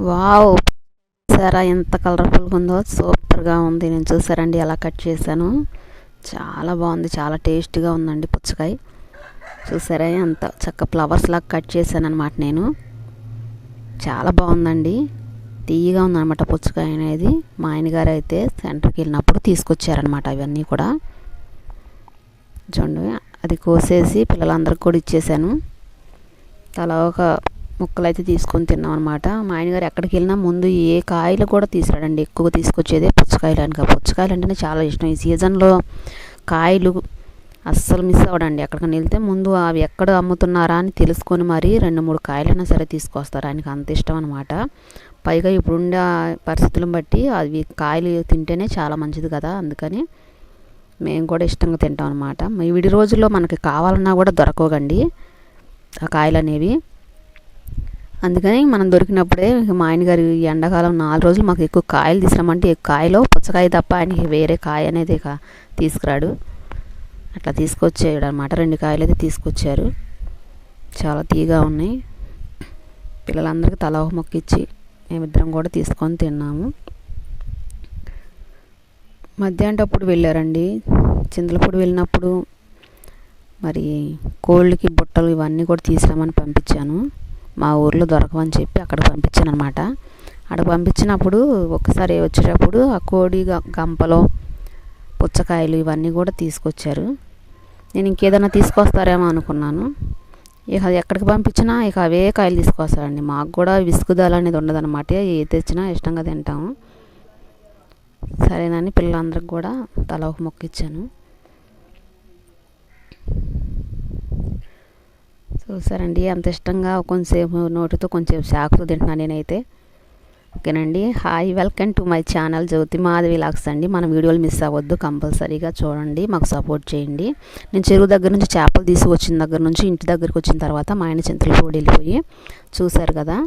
Wow. సరే ఎంత కలర్ఫుల్గా ఉందో? సూపర్గా ఉంది. నేను చూసారండి ఎలా కట్ చేశాను. చాలా బాగుంది. చాలా టేస్టీగా ఉందండి పుచ్చకాయ. చూసారా ఎంత చక్క ఫ్లవర్స్ లాగా కట్ చేశాను అనమాట నేను. చాలా బాగుందండి. తీయగా ఉందన్నమాట పుచ్చకాయ అనేది. మా ఆయనగారు అయితే సెంటర్కి వెళ్ళినప్పుడు తీసుకొచ్చారనమాట అవన్నీ కూడా. చూడండి అది కోసేసి పిల్లలందరికి కూడా ఇచ్చేసాను. తలా ఒక ముక్కలు అయితే తీసుకొని తిన్నాం అనమాట మా ఆయనగారు ఎక్కడికి వెళ్ళినా ముందు ఏ కాయలు కూడా తీసుకురాడండి ఎక్కువ తీసుకొచ్చేదే పుచ్చకాయలు అనుక పుచ్చకాయలు అంటేనే చాలా ఇష్టం. ఈ సీజన్లో కాయలు అస్సలు మిస్ అవ్వడండి. ఎక్కడికైనా వెళ్తే ముందు అవి ఎక్కడ అమ్ముతున్నారా అని తెలుసుకొని మరీ రెండు మూడు కాయలైనా సరే తీసుకొస్తారు. ఆయనకి అంత ఇష్టం అనమాట పైగా ఇప్పుడుండే పరిస్థితులను బట్టి అవి కాయలు తింటేనే చాలా మంచిది కదా. అందుకని మేము కూడా ఇష్టంగా తింటాం అనమాట ఈ విడి రోజుల్లో మనకి కావాలన్నా కూడా దొరకవండి ఆ కాయలు అనేవి అందుకని మనం దొరికినప్పుడే మా ఆయన గారు ఈ ఎండాకాలం నాలుగు రోజులు మాకు ఎక్కువ కాయలు తీసుకురామంటే కాయలో పుచ్చకాయ తప్ప ఆయనకి వేరే కాయ అనేది తీసుకురాడు. అట్లా తీసుకొచ్చాడు అనమాట రెండు కాయలు అయితే తీసుకొచ్చారు. చాలా తీగా ఉన్నాయి. పిల్లలందరికీ తల ఒక మొక్క ఇచ్చి మేమిద్దరం కూడా తీసుకొని తిన్నాము. మధ్యాహ్నప్పుడు వెళ్ళారండి. చింతలపూడి వెళ్ళినప్పుడు మరి కోళ్ళకి బుట్టలు ఇవన్నీ కూడా తీసుకురామని పంపించాను. మా ఊర్లో దొరకవని చెప్పి అక్కడ పంపించాను అనమాట అక్కడ పంపించినప్పుడు ఒకసారి వచ్చేటప్పుడు ఆ కోడి గంపలో పుచ్చకాయలు ఇవన్నీ కూడా తీసుకొచ్చారు. నేను ఇంకేదైనా తీసుకొస్తారేమో అనుకున్నాను. ఇక ఎక్కడికి పంపించినా ఇక అవే కాయలు తీసుకొస్తారండి. మాకు కూడా విసుగుదల అనేది ఉండదన్నమాట. ఏ తెచ్చినా ఇష్టంగా తింటాము. సరేనని పిల్లలందరికి కూడా తల ఒక మొక్క ఇచ్చాను. చూసారండి అంత ఇష్టంగా కొంచెంసేపు నోటితో కొంచెం శాఖతో తింటున్నాను నేనైతే. ఓకేనండి hi welcome to my channel Jyothi Madhavi lakhs అండి. మన వీడియోలు మిస్ అవ్వద్దు కంపల్సరీగా చూడండి మాకు సపోర్ట్ చేయండి. నేను చెరువు దగ్గర నుంచి చేపలు తీసుకొచ్చిన దగ్గర నుంచి ఇంటి దగ్గరికి వచ్చిన తర్వాత మా ఆయన చింతల కోడి వెళ్ళిపోయి చూశారు కదా.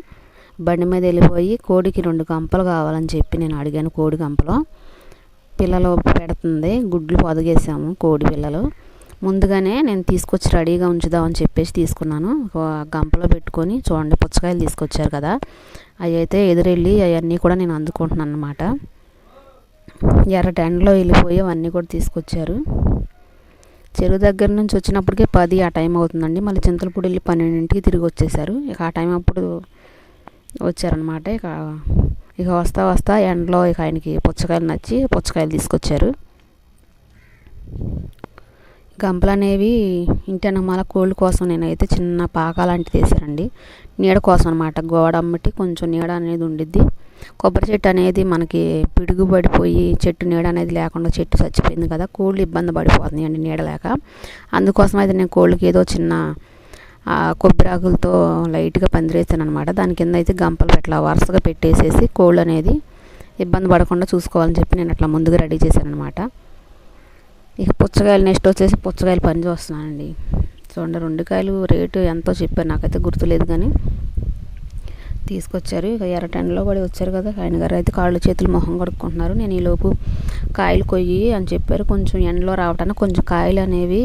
బండి మీద వెళ్ళిపోయి కోడికి రెండు గంపలు కావాలని చెప్పి నేను అడిగాను కోడి గంపలో. పిల్లలు పెడుతుంది గుడ్లు పొదగేసాము కోడి పిల్లలు. ముందుగానే నేను తీసుకొచ్చి రెడీగా ఉంచుదామని చెప్పేసి తీసుకున్నాను. ఒక గంపలో పెట్టుకొని చూడండి పుచ్చకాయలు తీసుకొచ్చారు కదా. అవి అయితే ఎదురెళ్ళి అవన్నీ కూడా నేను అందుకుంటున్నాను అనమాట ఎర్ర టెండలో వెళ్ళిపోయి అవన్నీ కూడా తీసుకొచ్చారు. చెరువు దగ్గర నుంచి వచ్చినప్పటికే పది ఆ టైం అవుతుందండి. మళ్ళీ చింతలపూడి వెళ్ళి పన్నెండింటికి తిరిగి వచ్చేసారు. ఇక ఆ టైం అప్పుడు వచ్చారనమాట ఇక ఇక వస్తా వస్తా ఎండలో ఇక ఆయనకి పుచ్చకాయలు నచ్చి పుచ్చకాయలు తీసుకొచ్చారు. గంపలు అనేవి ఇంటి అనమాల కోళ్ళ కోసం నేనైతే చిన్న పాక లాంటిది వేసానండి నీడ కోసం అనమాట గోడ అమ్మటి కొంచెం నీడ అనేది ఉండిద్ది. కొబ్బరి చెట్టు అనేది మనకి పిడుగు పడిపోయి చెట్టు నీడ అనేది లేకుండా చెట్టు చచ్చిపోయింది కదా కోళ్ళు ఇబ్బంది పడిపోతుంది అండి నీడ లేక. అందుకోసం అయితే నేను కోళ్ళకి ఏదో చిన్న కొబ్బరి ఆకులతో లైట్గా పందిరేస్తాను అనమాట దాని కింద అయితే గంపలు పెట్టలా వరుసగా పెట్టేసేసి కోళ్ళు అనేది ఇబ్బంది పడకుండా చూసుకోవాలని చెప్పి నేను అట్లా ముందుగా రెడీ చేశాను అనమాట ఇక పుచ్చకాయలు నెక్స్ట్ వచ్చేసి పుచ్చకాయలు పని చూస్తున్నానండి చూడండి రెండు కాయలు రేటు ఎంతో చెప్పారు. నాకైతే గుర్తులేదు కానీ తీసుకొచ్చారు. ఇక ఎర్రటెండలో కూడా వచ్చారు కదా ఆయన గారు అయితే కాళ్ళు చేతులు మొహం కడుక్కుంటున్నారు. నేను ఈలోపు కాయలు కొయ్యి అని చెప్పారు. కొంచెం ఎండలో రావటానికి కొంచెం కాయలు అనేవి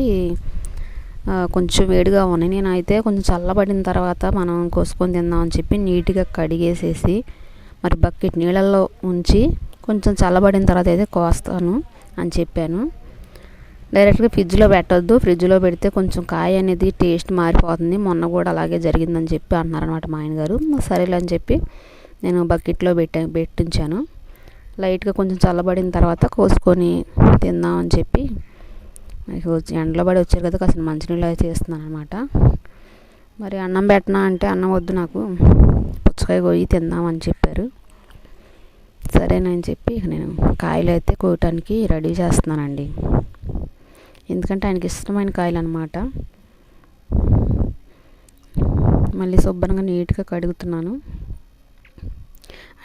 కొంచెం వేడిగా ఉన్నాయి. నేను అయితే కొంచెం చల్లబడిన తర్వాత మనం కోసుకొని తిందామని చెప్పి నీట్గా కడిగేసేసి మరి బకెట్ నీళ్ళల్లో ఉంచి కొంచెం చల్లబడిన తర్వాత అయితే కోస్తాను అని చెప్పాను. డైరెక్ట్గా ఫ్రిడ్జ్లో పెట్టొద్దు. ఫ్రిడ్జ్లో పెడితే కొంచెం కాయ అనేది టేస్ట్ మారిపోతుంది. మొన్న కూడా అలాగే జరిగిందని చెప్పి అన్నారనమాట మా ఆయన గారు. సరేలే అని చెప్పి నేను బకెట్లో పెట్టా పెట్టించాను. లైట్గా కొంచెం చల్లబడిన తర్వాత కోసుకొని తిందామని చెప్పి ఎండలో పడి వచ్చారు కదా కాసిన మంచినీళ్ళు అయితే చేస్తున్నాను అనమాట మరి అన్నం పెట్టనా అంటే అన్నం వద్దు నాకు. పుచ్చకాయ కొయ్యి తిందామని చెప్పారు. సరేనని చెప్పి నేను కాయలు అయితే కోయటానికి రెడీ చేస్తున్నానండి. ఎందుకంటే ఆయనకి ఇష్టమైన కాయలు అనమాట మళ్ళీ శుభ్రంగా నీట్గా కడుగుతున్నాను.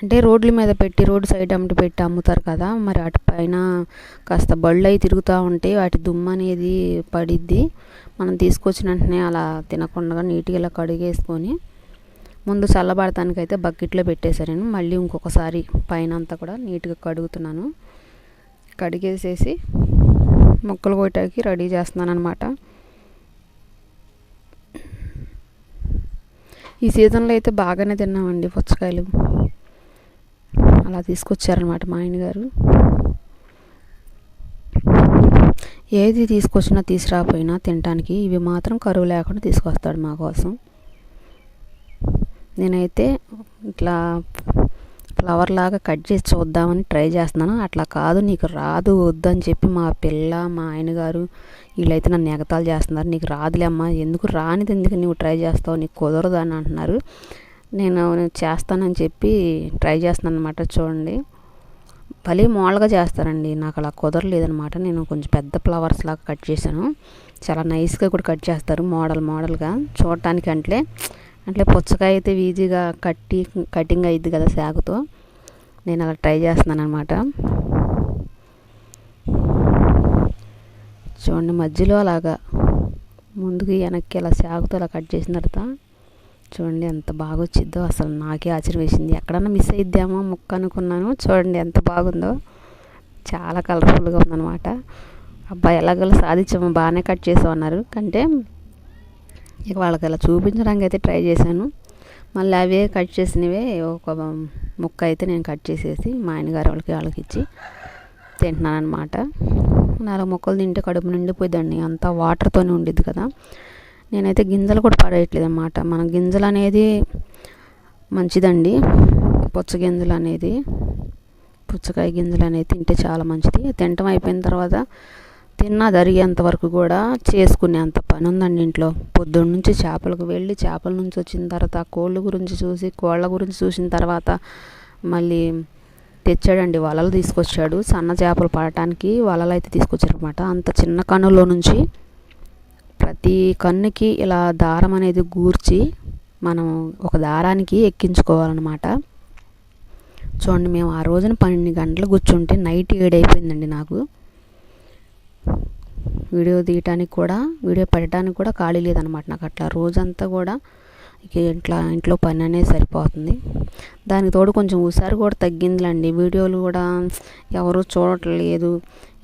అంటే రోడ్ల మీద పెట్టి రోడ్డు సైడ్ అమ్మటి పెట్టి అమ్ముతారు కదా మరి అటు పైన కాస్త బళ్ళు అవి తిరుగుతూ ఉంటే వాటి దుమ్ము అనేది పడిద్ది. మనం తీసుకొచ్చిన వెంటనే అలా తినకుండా నీట్గా ఇలా కడిగేసుకొని ముందు చల్లబడటానికి అయితే బకెట్లో పెట్టేశాను మళ్ళీ ఇంకొకసారి పైన అంతా కూడా నీట్గా కడుగుతున్నాను. కడిగేసేసి ముక్కలు కొట్టడానికి రెడీ చేస్తున్నాను అనమాట ఈ సీజన్లో అయితే బాగానే తిన్నామండి పుచ్చకాయలు. అలా తీసుకొచ్చారనమాట మా ఆయన గారు ఏది తీసుకొచ్చినా తీసుకురాకపోయినా తినడానికి ఇవి మాత్రం కరువు లేకుండా తీసుకొస్తాడు మా కోసం. నేనైతే ఇట్లా ఫ్లవర్ లాగా కట్ చేసి చూద్దామని ట్రై చేస్తున్నాను. అట్లా కాదు నీకు రాదు వద్దని చెప్పి మా పిల్ల మా ఆయనగారు వీళ్ళైతే నన్ను ఎగతాలు చేస్తున్నారు. నీకు రాదులే అమ్మా ఎందుకు రానిది ఎందుకు నువ్వు ట్రై చేస్తావు నీకు కుదరదు అని అంటున్నారు. నేను చేస్తానని చెప్పి ట్రై చేస్తున్నాను అనమాట చూడండి. భలే మోడల్గా చేస్తారండి నాకు అలా కుదరలేదనమాట నేను కొంచెం పెద్ద ఫ్లవర్స్ లాగా కట్ చేశాను. చాలా నైస్గా కూడా కట్ చేస్తారు మోడల్ మోడల్గా. చూడటానికి అంటే అంటే పుచ్చకాయ అయితే ఈజీగా కట్టి కటింగ్ అయ్యిద్ది కదా సాగుతో. నేను అలా ట్రై చేస్తున్నాను అనమాట చూడండి మధ్యలో అలాగా ముందుకు వెనక్కి ఇలా సాగుతో అలా కట్ చేసిన తర్వాత చూడండి ఎంత బాగా వచ్చిద్దో అసలు నాకే ఆశ్చర్యం వేసింది. ఎక్కడన్నా మిస్ అయిద్దామో ముక్క అనుకున్నాను. చూడండి ఎంత బాగుందో. చాలా కలర్ఫుల్గా ఉందన్నమాట. అబ్బాయి ఎలాగోలా సాధించాము. బాగానే కట్ చేసామన్నారు అంటే కంటే ఇక వాళ్ళకి అలా చూపించడానికి అయితే ట్రై చేశాను. మళ్ళీ అవే కట్ చేసినవే ఒక ముక్క అయితే నేను కట్ చేసేసి మా ఆయనగారు వాళ్ళకి వాళ్ళకి ఇచ్చి తింటున్నాను అనమాట నాలుగు మొక్కలు తింటే కడుపు నిండిపోయిందండి అంతా వాటర్తోనే ఉండిద్ది కదా. నేనైతే గింజలు కూడా పడేయట్లేదు అనమాట మన గింజలు అనేది మంచిదండి. పుచ్చ గింజలు అనేది పుచ్చకాయ గింజలు అనేది తింటే చాలా మంచిది. తినటం అయిపోయిన తర్వాత తిన్నా జరిగేంత వరకు కూడా చేసుకునేంత పని ఉందండి ఇంట్లో. పొద్దున్న నుంచి చేపలకు వెళ్ళి చేపల నుంచి వచ్చిన తర్వాత కోళ్ళ గురించి చూసి కోళ్ళ గురించి చూసిన తర్వాత మళ్ళీ తెచ్చాడండి వలలు తీసుకొచ్చాడు. సన్న చేపలు పడటానికి వలలు అయితే తీసుకొచ్చారనమాట అంత చిన్న కన్నులో నుంచి ప్రతి కన్నుకి ఇలా దారం అనేది గూర్చి మనం ఒక దారానికి ఎక్కించుకోవాలన్నమాట. చూడండి మేము ఆ రోజున పన్నెండు గంటలు కూర్చుంటే నైట్ ఏడైపోయిందండి నాకు. వీడియో తీయటానికి కూడా వీడియో పెట్టడానికి కూడా ఖాళీ లేదనమాట నాకు అట్లా. రోజంతా కూడా ఇంట్లో ఇంట్లో పని అనేది సరిపోతుంది. దానికి తోడు కొంచెం హుషారు కూడా తగ్గిందిలేండి. వీడియోలు కూడా ఎవరు చూడట్లేదు.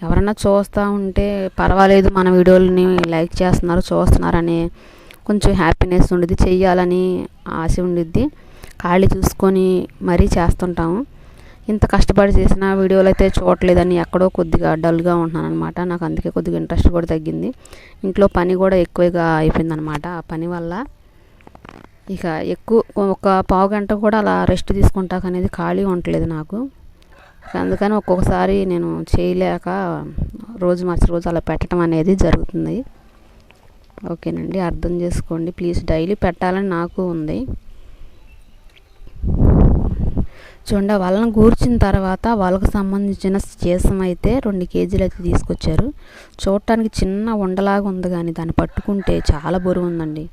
ఎవరన్నా చూస్తూ ఉంటే పర్వాలేదు మన వీడియోలని లైక్ చేస్తున్నారు చూస్తున్నారని కొంచెం హ్యాపీనెస్ ఉండిద్ది. చెయ్యాలని ఆశ ఉండిద్ది. ఖాళీ చూసుకొని మరీ చేస్తుంటాము. ఇంత కష్టపడి చేసిన వీడియోలు అయితే చూడలేదని ఎక్కడో కొద్దిగా డల్గా ఉంటున్నాను అనమాట నాకు అందుకే కొద్దిగా ఇంట్రెస్ట్ కూడా తగ్గింది. ఇంట్లో పని కూడా ఎక్కువగా అయిపోయిందనమాట ఆ పని వల్ల ఇక ఎక్కువ ఒక పావు గంట కూడా అలా రెస్ట్ తీసుకుంటాక అనేది ఖాళీ ఉండట్లేదు నాకు. అందుకని ఒక్కొక్కసారి నేను చేయలేక రోజు మర్చి రోజు అలా పెట్టడం అనేది జరుగుతుంది. ఓకేనండి అర్థం చేసుకోండి. ప్లీజ్ డైలీ పెట్టాలని నాకు ఉంది. చూడండి వాళ్ళని కూర్చిన తర్వాత వాళ్ళకు సంబంధించిన చేసం అయితే రెండు కేజీలు అయితే తీసుకొచ్చారు. చూడటానికి చిన్న ఉండలాగా ఉంది కానీ దాన్ని పట్టుకుంటే చాలా బరువు ఉందండి.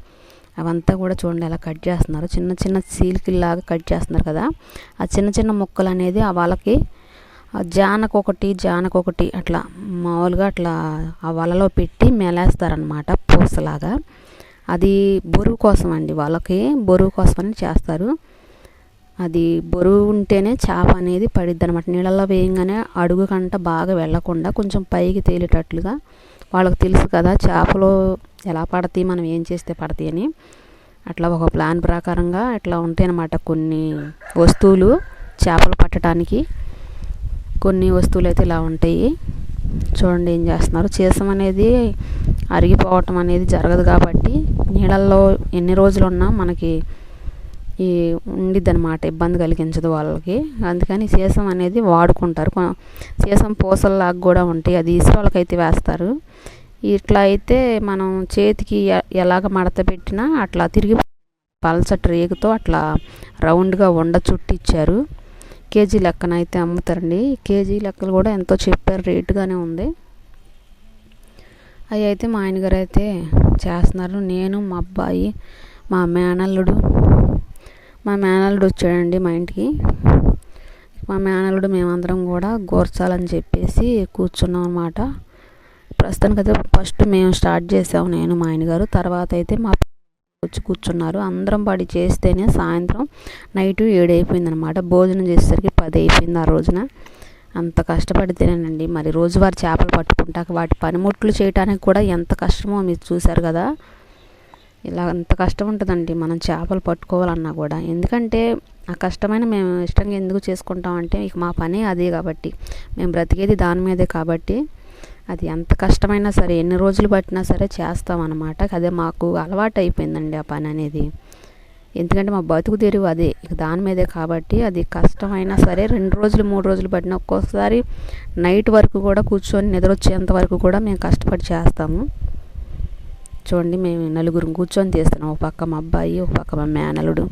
అవంతా కూడా చూడండి ఎలా కట్ చేస్తున్నారు. చిన్న చిన్న సీల్కిల్లాగా కట్ చేస్తున్నారు కదా. ఆ చిన్న చిన్న ముక్కలు అనేది ఆ వాళ్ళకి జానకొకటి జానకొకటి అట్లా మామూలుగా అట్లా ఆ వలలో పెట్టి మెలేస్తారనమాట పూసలాగా. అది బరువు కోసం అండి వాళ్ళకి బరువు కోసమని చేస్తారు. అది బరువు ఉంటేనే చేప అనేది పడిద్ది అనమాట నీళ్ళల్లో వేయంగానే అడుగు కంట బాగా వెళ్ళకుండా కొంచెం పైకి తేలేటట్లుగా వాళ్ళకి తెలుసు కదా చేపలు ఎలా పడతాయి మనం ఏం చేస్తే పడతాయి అని. అట్లా ఒక ప్లాన్ ప్రకారంగా ఇట్లా ఉంటాయన్నమాట కొన్ని వస్తువులు చేపలు పట్టడానికి కొన్ని వస్తువులు అయితే ఇలా ఉంటాయి. చూడండి ఏం చేస్తున్నారు. చీసం అనేది అరిగిపోవటం అనేది జరగదు కాబట్టి నీళ్ళల్లో ఎన్ని రోజులు ఉన్నా మనకి ఈ ఉండిద్ది అనమాట ఇబ్బంది కలిగించదు వాళ్ళకి. అందుకని సీసం అనేది వాడుకుంటారు. సీసం పూసల్లాగా కూడా ఉంటాయి. అది ఇసుకలకైతే వేస్తారు. ఇట్లా అయితే మనం చేతికి ఎలాగ మడత పెట్టినా అట్లా తిరిగి పల్చటి రేగుతో అట్లా రౌండ్గా ఉండ చుట్టిచ్చారు కేజీ లెక్కన అయితే అమ్ముతారండి. కేజీ లెక్కలు కూడా ఎంతో చెప్పారు. రేటుగానే ఉంది. అవి అయితే మా ఆయనగారు అయితే చేస్తున్నారు. నేను మా అబ్బాయి మా మేనల్లుడు మా మేనల్లుడు వచ్చాడండి మా ఇంటికి. మా మేనల్లుడు మేమందరం కూడా గోర్చాలని చెప్పేసి కూర్చున్నాం అనమాట ప్రస్తుతానికైతే ఫస్ట్ మేము స్టార్ట్ చేసాము నేను మా ఆయన గారు. తర్వాత అయితే మా వచ్చి కూర్చున్నారు. అందరం పడి చేస్తేనే సాయంత్రం నైట్ ఏడు అయిపోయిందనమాట భోజనం చేసేసరికి పది అయిపోయింది ఆ రోజున. అంత కష్టపడితేనేనండి. మరి రోజువారి చేపలు పట్టుకుంటాక వాటి పనిముట్లు చేయడానికి కూడా ఎంత కష్టమో మీరు చూశారు కదా. ఇలా అంత కష్టం ఉంటుందండి మనం చేపలు పట్టుకోవాలన్నా కూడా. ఎందుకంటే ఆ కష్టమైన మేము ఇష్టంగా ఎందుకు చేసుకుంటాం అంటే ఇక మా పని అదే కాబట్టి. మేము బ్రతికేది దాని మీదే కాబట్టి అది ఎంత కష్టమైనా సరే ఎన్ని రోజులు పట్టినా సరే చేస్తాం అన్నమాట అదే మాకు అలవాటు అయిపోయిందండి ఆ పని అనేది. ఎందుకంటే మా బతుకు తెరువు అదే. ఇక దాని మీదే కాబట్టి అది కష్టమైనా సరే రెండు రోజులు మూడు రోజులు పట్టిన ఒక్కోసారి నైట్ వరకు కూడా కూర్చొని నిద్ర వచ్చేంత వరకు కూడా మేము కష్టపడి చేస్తాము. చూడండి మేము నలుగురు కూర్చొని తీస్తున్నాం ఒక పక్క మా అబ్బాయి ఒక పక్క మా మేనలుడు